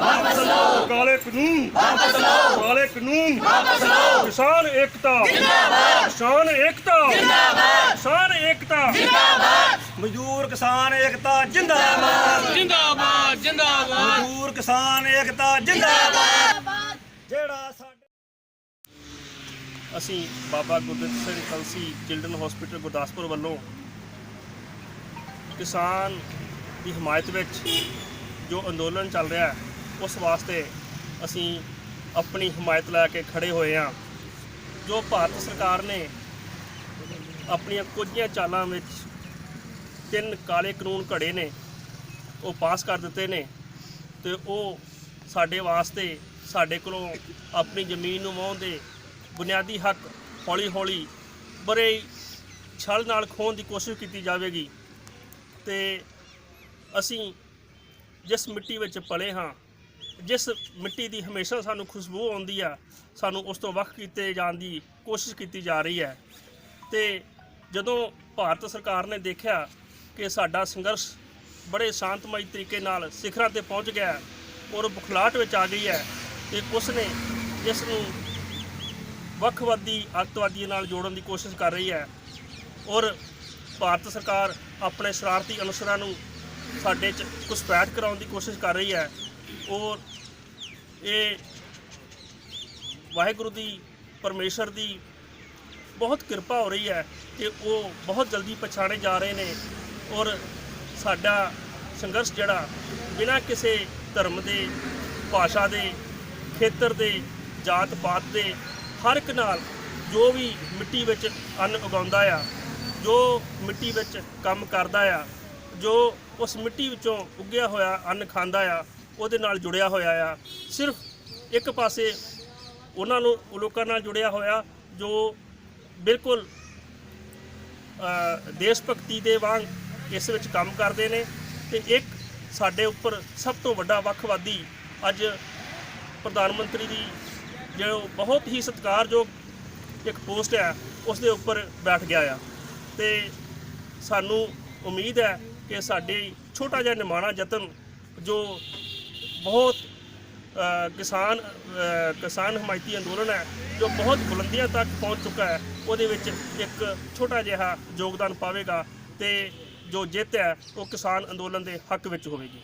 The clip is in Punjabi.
ਕਾਲੇ ਕਾਨੂੰਨ। ਵਾਪਸ ਲਓ। ਕਾਲੇ ਕਾਨੂੰਨ। ਵਾਪਸ ਲਓ। ਕਿਸਾਨ ਏਕਤਾ। ਜਿੰਦਾਬਾਦ। ਕਿਸਾਨ ਏਕਤਾ। ਜਿੰਦਾਬਾਦ। ਕਿਸਾਨ ਏਕਤਾ। ਮਜ਼ਦੂਰ ਕਿਸਾਨ ਏਕਤਾ ਜਿੰਦਾਬਾਦ। ਜਿੰਦਾਬਾਦ। ਜਿੰਦਾਬਾਦ। ਮਜ਼ਦੂਰ ਕਿਸਾਨ ਏਕਤਾ ਜਿੰਦਾਬਾਦ। ਜਿਹੜਾ ਸਾਡੇ ਅਸੀਂ ਬਾਬਾ ਗੁਰਦਿੱਤ ਸਿੰਘ ਕਲਸੀ ਚਿਲਡਰਨ ਹਸਪੀਟਲ ਗੁਰਦਾਸਪੁਰ ਵੱਲੋਂ ਕਿਸਾਨ ਦੀ ਹਮਾਇਤ ਵਿੱਚ ਜੋ ਅੰਦੋਲਨ ਚੱਲ ਰਿਹਾ ਹੈ ਉਸ ਵਾਸਤੇ ਅਸੀਂ ਆਪਣੀ ਹਮਾਇਤ ਲੈ ਕੇ ਖੜੇ ਹੋਏ ਹਾਂ, ਜੋ ਭਾਰਤ ਸਰਕਾਰ ਨੇ ਆਪਣੀਆਂ ਕੁਝੀਆਂ ਚਾਲਾਂ ਵਿੱਚ ਤਿੰਨ ਕਾਲੇ ਕਾਨੂੰਨ ਘੜੇ ਨੇ, ਉਹ ਪਾਸ ਕਰ ਦਿੱਤੇ ਨੇ ਤੇ ਉਹ ਸਾਡੇ ਵਾਸਤੇ, ਸਾਡੇ ਕੋਲੋਂ ਆਪਣੀ ਜ਼ਮੀਨ ਨੂੰ ਵਾਹੁਣ ਦੇ ਬੁਨਿਆਦੀ ਹੱਕ ਹੌਲੀ ਹੌਲੀ ਬੜੇ ਛਲ ਨਾਲ ਖੋਹਣ ਦੀ ਕੋਸ਼ਿਸ਼ ਕੀਤੀ ਜਾਵੇਗੀ ਤੇ ਅਸੀਂ ਜਿਸ ਮਿੱਟੀ ਵਿੱਚ ਪਲੇ ਹਾਂ ਜਿਸ ਮਿੱਟੀ ਦੀ ਹਮੇਸ਼ਾ ਸਾਨੂੰ ਖੁਸ਼ਬੂ ਆਉਂਦੀ ਆ, ਸਾਨੂੰ ਉਸ ਤੋਂ ਵੱਖ ਕੀਤੇ ਜਾਣ ਦੀ ਕੋਸ਼ਿਸ਼ ਕੀਤੀ ਜਾ ਰਹੀ ਹੈ। ਤੇ ਜਦੋਂ ਭਾਰਤ ਸਰਕਾਰ ਨੇ ਦੇਖਿਆ ਕਿ ਸਾਡਾ ਸੰਘਰਸ਼ ਬੜੇ ਸ਼ਾਂਤਮਈ ਤਰੀਕੇ ਨਾਲ ਸਿਖਰਾਂ ਤੇ ਪਹੁੰਚ ਗਿਆ ਔਰ ਬੁਖਲਾਟ ਵਿੱਚ ਆ ਗਈ ਹੈ, ਤੇ ਉਸ ਨੇ ਇਸ ਨੂੰ ਵੱਖਵਾਦੀ ਅੱਤਵਾਦੀਆਂ ਨਾਲ ਜੋੜਨ ਦੀ ਕੋਸ਼ਿਸ਼ ਕਰ ਰਹੀ ਹੈ ਔਰ ਭਾਰਤ ਸਰਕਾਰ ਆਪਣੇ ਸ਼ਰਾਰਤੀ ਅਨਸਰਾਂ ਨੂੰ ਸਾਡੇ 'ਚ ਘੁਸਪੈਠ ਕਰਾਉਣ ਦੀ ਕੋਸ਼ਿਸ਼ ਕਰ ਰਹੀ ਹੈ। ਔਰ ਇਹ ਵਾਹਿਗੁਰੂ ਦੀ, ਪਰਮੇਸ਼ਰ ਦੀ ਬਹੁਤ ਕਿਰਪਾ ਹੋ ਰਹੀ ਹੈ ਕਿ ਉਹ ਬਹੁਤ ਜਲਦੀ ਪਛਾਣੇ ਜਾ ਰਹੇ ਨੇ ਔਰ ਸਾਡਾ ਸੰਘਰਸ਼ ਜਿਹੜਾ ਬਿਨਾਂ ਕਿਸੇ ਧਰਮ ਦੇ, ਭਾਸ਼ਾ ਦੇ, ਖੇਤਰ ਦੇ, ਜਾਤ ਪਾਤ ਦੇ ਹਰ ਇੱਕ ਨਾਲ ਜੋ ਵੀ ਮਿੱਟੀ ਵਿੱਚ ਅੰਨ ਉਗਾਉਂਦਾ ਆ, ਜੋ ਮਿੱਟੀ ਵਿੱਚ ਕੰਮ ਕਰਦਾ ਆ, ਜੋ ਉਸ ਮਿੱਟੀ ਵਿੱਚੋਂ ਉੱਗਿਆ ਹੋਇਆ ਅੰਨ ਖਾਂਦਾ ਆ ਉਹਦੇ ਨਾਲ ਜੁੜਿਆ ਹੋਇਆ ਆ। ਸਿਰਫ ਇੱਕ ਪਾਸੇ ਉਹਨਾਂ ਨੂੰ, ਲੋਕਾਂ ਨਾਲ ਜੁੜਿਆ ਹੋਇਆ, ਜੋ ਬਿਲਕੁਲ ਦੇਸ਼ ਭਗਤੀ ਦੇ ਵਾਂਗ ਇਸ ਵਿੱਚ ਕੰਮ ਕਰਦੇ ਨੇ ਤੇ ਇੱਕ ਸਾਡੇ ਉੱਪਰ ਸਭ ਤੋਂ ਵੱਡਾ ਵੱਖਵਾਦੀ ਅੱਜ ਪ੍ਰਧਾਨ ਮੰਤਰੀ ਦੀ ਜੋ ਬਹੁਤ ਹੀ ਸਤਿਕਾਰਯੋਗ ਇੱਕ ਪੋਸਟ ਹੈ ਉਸ ਦੇ ਉੱਪਰ ਬੈਠ ਗਿਆ ਆ। ਤੇ ਸਾਨੂੰ ਉਮੀਦ ਹੈ ਕਿ ਸਾਡੇ ਛੋਟਾ ਜਿਹਾ ਨਿਮਾਣਾ ਯਤਨ ਜੋ ਬਹੁਤ ਕਿਸਾਨ ਕਿਸਾਨ ਹਮਾਇਤੀ ਅੰਦੋਲਨ ਹੈ, ਜੋ ਬਹੁਤ ਬੁਲੰਦੀਆਂ ਤੱਕ ਪਹੁੰਚ ਚੁੱਕਾ ਹੈ, ਉਹਦੇ ਵਿੱਚ ਇੱਕ ਛੋਟਾ ਜਿਹਾ ਯੋਗਦਾਨ ਪਾਵੇਗਾ ਤੇ ਜੋ ਜਿੱਤ ਹੈ, ਉਹ ਕਿਸਾਨ ਅੰਦੋਲਨ ਦੇ ਹੱਕ ਵਿੱਚ ਹੋਵੇਗੀ।